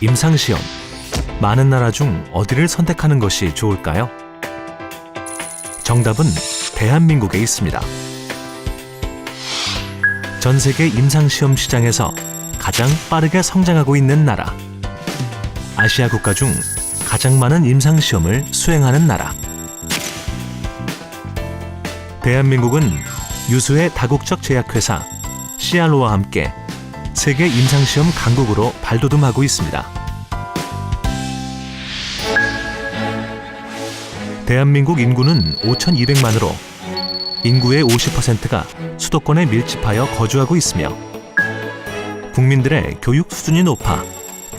임상시험. 많은 나라 중 어디를 선택하는 것이 좋을까요? 정답은 대한민국에 있습니다. 전 세계 임상시험 시장에서 가장 빠르게 성장하고 있는 나라. 아시아 국가 중 가장 많은 임상시험을 수행하는 나라. 대한민국은 유수의 다국적 제약회사 시알로와 함께 세계 임상시험 강국으로 발돋움하고 있습니다. 대한민국 인구는 5,200만으로 인구의 50%가 수도권에 밀집하여 거주하고 있으며 국민들의 교육 수준이 높아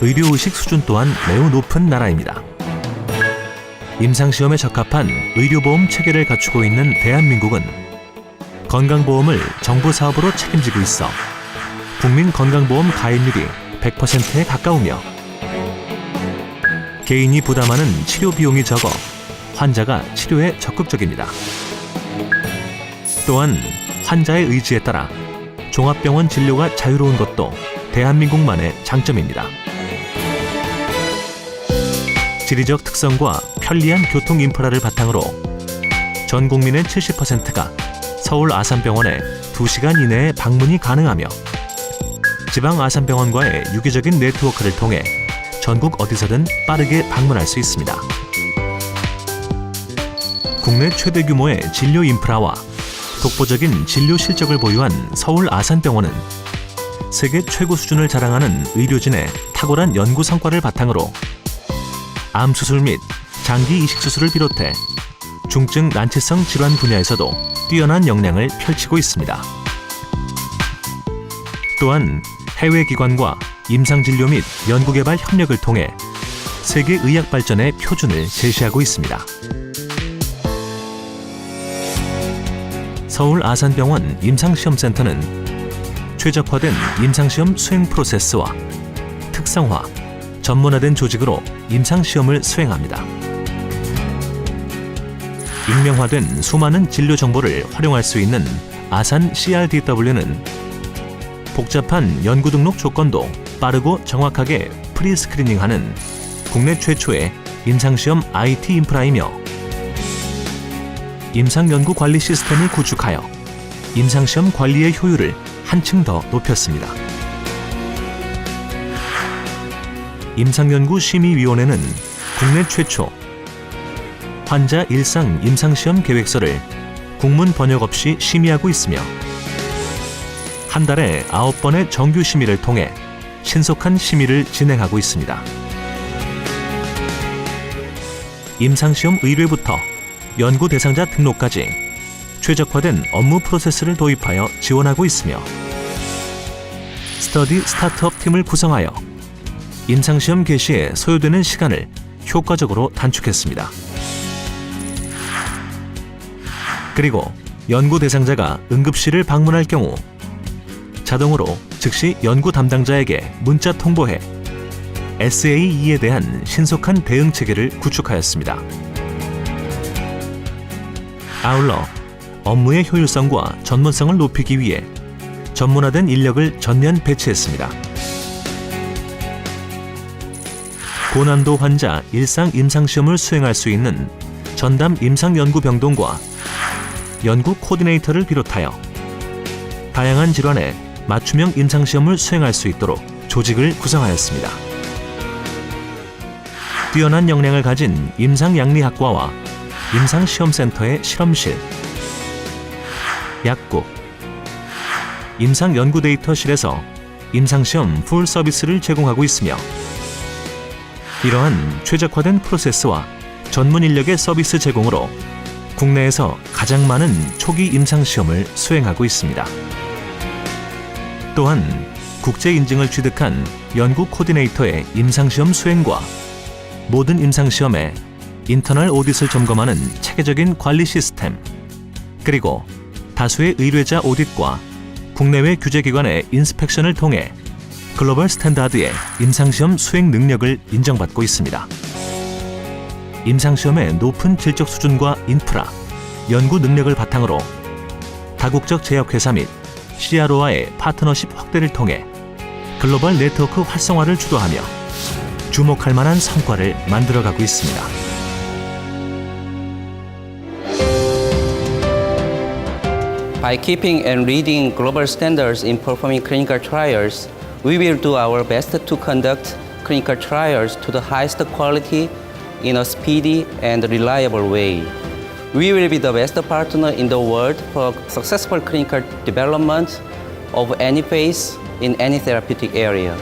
의료의식 수준 또한 매우 높은 나라입니다. 임상시험에 적합한 의료보험 체계를 갖추고 있는 대한민국은 건강보험을 정부 사업으로 책임지고 있어 국민 건강보험 가입률이 100%에 가까우며 개인이 부담하는 치료 비용이 적어 환자가 치료에 적극적입니다. 또한 환자의 의지에 따라 종합병원 진료가 자유로운 것도 대한민국만의 장점입니다. 지리적 특성과 편리한 교통 인프라를 바탕으로 전 국민의 70%가 서울 아산병원에 2시간 이내에 방문이 가능하며 지방 아산병원과의 유기적인 네트워크를 통해 전국 어디서든 빠르게 방문할 수 있습니다. 국내 최대 규모의 진료 인프라와 독보적인 진료 실적을 보유한 서울 아산병원은 세계 최고 수준을 자랑하는 의료진의 탁월한 연구 성과를 바탕으로 암 수술 및 장기 이식 수술을 비롯해 중증 난치성 질환 분야에서도 뛰어난 역량을 펼치고 있습니다. 또한 해외 기관과 임상 진료 및 연구개발 협력을 통해 세계 의학 발전의 표준을 제시하고 있습니다. 서울 아산병원 임상시험센터는 최적화된 임상시험 수행 프로세스와 특성화, 전문화된 조직으로 임상시험을 수행합니다. 익명화된 수많은 진료 정보를 활용할 수 있는 아산 CRDW는 복잡한 연구 등록 조건도 빠르고 정확하게 프리 스크리닝하는 국내 최초의 임상시험 IT 인프라이며 임상연구 관리 시스템을 구축하여 임상시험 관리의 효율을 한층 더 높였습니다. 임상연구 심의위원회는 국내 최초 환자 일상 임상시험 계획서를 국문 번역 없이 심의하고 있으며 한 달에 9번의 정규 심의를 통해 신속한 심의를 진행하고 있습니다. 임상시험 의뢰부터 연구 대상자 등록까지 최적화된 업무 프로세스를 도입하여 지원하고 있으며 스터디 스타트업 팀을 구성하여 임상시험 개시에 소요되는 시간을 효과적으로 단축했습니다. 그리고 연구 대상자가 응급실을 방문할 경우 자동으로 즉시 연구 담당자에게 문자 통보해 SAE에 대한 신속한 대응 체계를 구축하였습니다. 아울러 업무의 효율성과 전문성을 높이기 위해 전문화된 인력을 전면 배치했습니다. 고난도 환자 일상 임상시험을 수행할 수 있는 전담 임상연구병동과 연구 코디네이터를 비롯하여 다양한 질환에 맞춤형 임상시험을 수행할 수 있도록 조직을 구성하였습니다. 뛰어난 역량을 가진 임상양리학과와 임상시험센터의 실험실, 약국, 임상연구 데이터실에서 임상시험 풀 서비스를 제공하고 있으며 이러한 최적화된 프로세스와 전문 인력의 서비스 제공으로 국내에서 가장 많은 초기 임상시험을 수행하고 있습니다. 또한 국제 인증을 취득한 연구 코디네이터의 임상시험 수행과 모든 임상시험에 인터널 오딧을 점검하는 체계적인 관리 시스템, 그리고 다수의 의뢰자 오딧과 국내외 규제기관의 인스펙션을 통해 글로벌 스탠다드의 임상시험 수행 능력을 인정받고 있습니다. 임상시험의 높은 질적 수준과 인프라, 연구 능력을 바탕으로 다국적 제약회사 및 CRO와의 파트너십 확대를 통해 글로벌 네트워크 활성화를 주도하며 주목할 만한 성과를 만들어가고 있습니다. By keeping and reading global standards in performing clinical trials, we will do our best to conduct clinical trials to the highest quality in a speedy and reliable way. We will be the best partner in the world for successful clinical development of any phase in any therapeutic area.